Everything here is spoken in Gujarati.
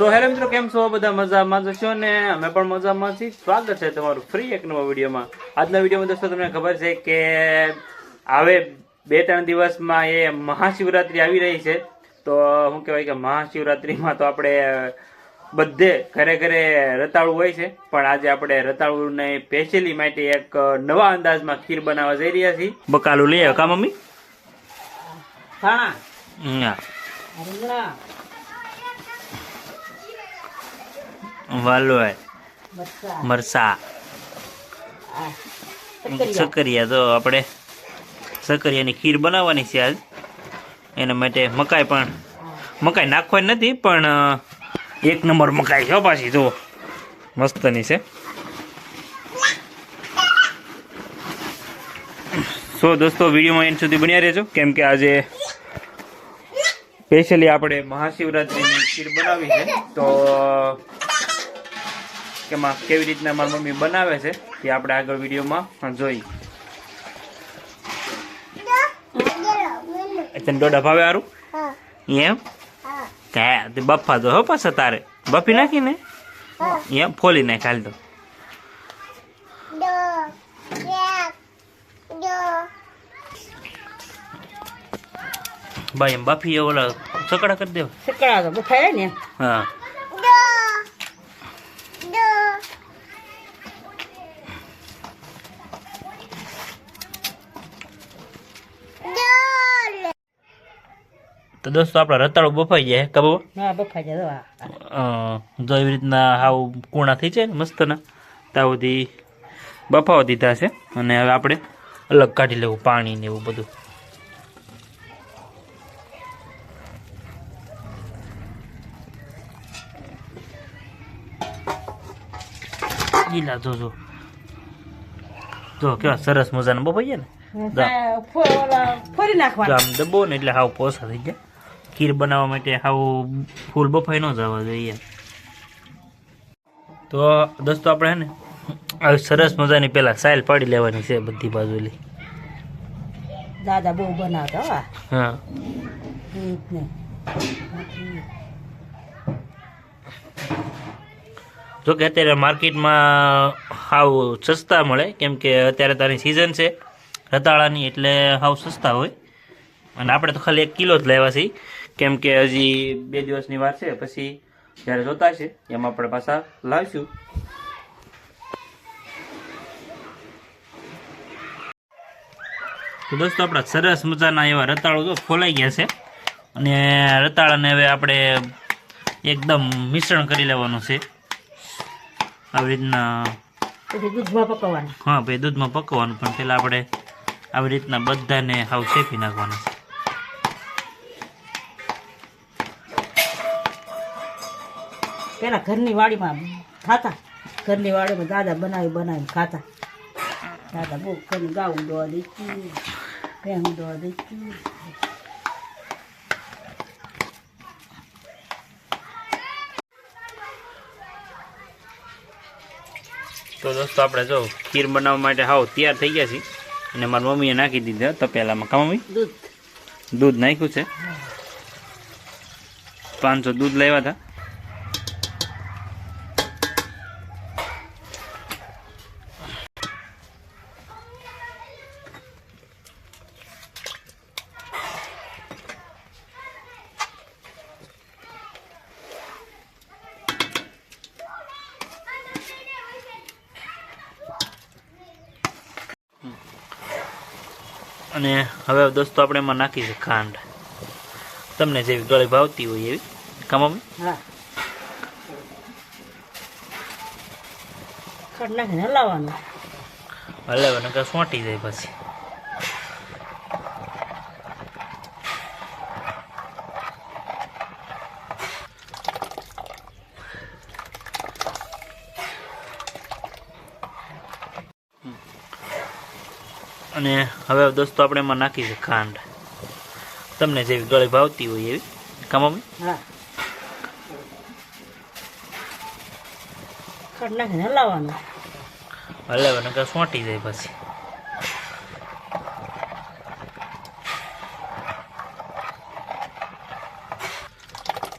સો હેલો મિત્રો કેમ છો? બધા મજામાં જ છો ને અમે પણ મજામાં છીએ. સ્વાગત છે તમારું ફ્રી એક નવા વિડીયોમાં. આજના વિડીયોમાં દોસ્તો તમને ખબર છે કે હવે બે ત્રણ દિવસમાં એ મહાશિવરાત્રિ આવી રહી છે. તો શું કહેવાય કે મહાશિવરાત્રિમાં તો આપણે બધે ઘરે ઘરે રતાળું હોય છે. પણ આજે આપણે રતાળુને સ્પેશિયલી માટે એક નવા અંદાજમાં ખીર બનાવવા જઈ રહ્યા છીએ. બકાલું લઈ આવ્યો કા મમ્મી? હા. વાલોય. મરસા. સક્કરિયા. તો આપણે સકરિયાની ખીર બનાવવાની છે આજ એના માટે મકાઈ પણ મકાઈ નાખવાની નથી પણ એક નંબર મકાઈ છે પાછી જો મસ્તની છે. સો દોસ્તો વિડીયોમાં એન્ડ સુધી બન્યા રહેજો. કેમ કે આજે સ્પેશિયલી આપણે મહાશિવરાત્રિની ખીર બનાવી છે. તો કેમાં કેવી રીતના મારી મમ્મી બનાવે છે તે આપણે આગળ વિડીયોમાં જોઈ. તને દોઢા ભાવે સારું એમ? તે બફા તો હો પાછા તારે. બફી નાખીને? એમ? ફોલી નાખ હાલ તો. ભાઈ એમ બફી ઓલા સકડા કરી દેવા. સકડા તો બફાય ને હા. તો દોસ્તો આપણા રતાળું બફાઈ જાય કબો હા બફાઈ જાય જો એવી રીતના હાવ કૂણા થઈ જાય ને મસ્તના ત્યાં સુધી બફાવા દીધા છે. અને હવે આપણે અલગ કાઢી લેવું પાણી ને એવું બધું. ગીલા જો જો. કેવા સરસ મજાના બફાઈ ગયા ને? ફોરી જો. આમ દબો ને એટલે હાવ પોસા થઈ જાય ખીર બનાવવા માટે આવું ફૂલ બફાઈ ન જવા જોઈએ. તો દોસ્તો આપણે હે ને આવી સરસ મજાની પેલા સાઈલ પાડી લેવાની છે બધી બાજુલી. દાદા બહુ બનાવતા હા જો કે અત્યારે માર્કેટમાં હાવ સસ્તા મળે કેમ કે અત્યારે તારી સિઝન છે. રતાળાની એટલે હાવ સસ્તા હોય. અને આપણે તો ખાલી એક કિલો જ લેવા છીએ. કેમ કે હજી બે દિવસની વાર છે પછી જ્યારે જોતા છે એમાં આપણે પાછા લાવીશું. તો દોસ્તો આપણા સરસ મજાના એવા રતાળું તો ફોલાઈ ગયા છે. અને રતાળાને હવે આપણે એકદમ મિશ્રણ કરી લેવાનું છે. આવી રીતના દૂધમાં પકવવાનું. હા ભાઈ દૂધમાં પકવવાનું. પણ પહેલાં આપણે આવી રીતના બધાને હાવ શેકી નાખવાના છે. પેલા ઘરની વાડીમાં ખાતા. ઘરની વાડીમાં દાદા બનાવી બનાવી ખાતા. દાદા બહુ ઘરની ગાવું દોવા દીધી ભેંસ દોવા દીધી તો દોસ્તો આપણે જો ખીર બનાવવા માટે હાવ તૈયાર થઈ ગયા છીએ. અને મારી મમ્મીએ નાખી દીધા તપેલામાં. કા મમ્મી? દૂધ. દૂધ નાખ્યું છે. પાંચસો દૂધ લાવ્યા હતા. અને હવે દોસ્તો આપણે એમાં નાખીશું છે ખાંડ. તમને જેવી ગળી ભાવતી હોય એવી. કા હલાવવાનું. હલાવવાનું કે સોંટી જાય પછી. અને હવે દોસ્તો આપણે એમાં નાખીશું છે ખાંડ. તમને જેવી ગળી ભાવતી હોય એવી. કામ હા. ખડ નાખીને હલાવવાનું. હલાવે નકર સોંટી જાય પછી.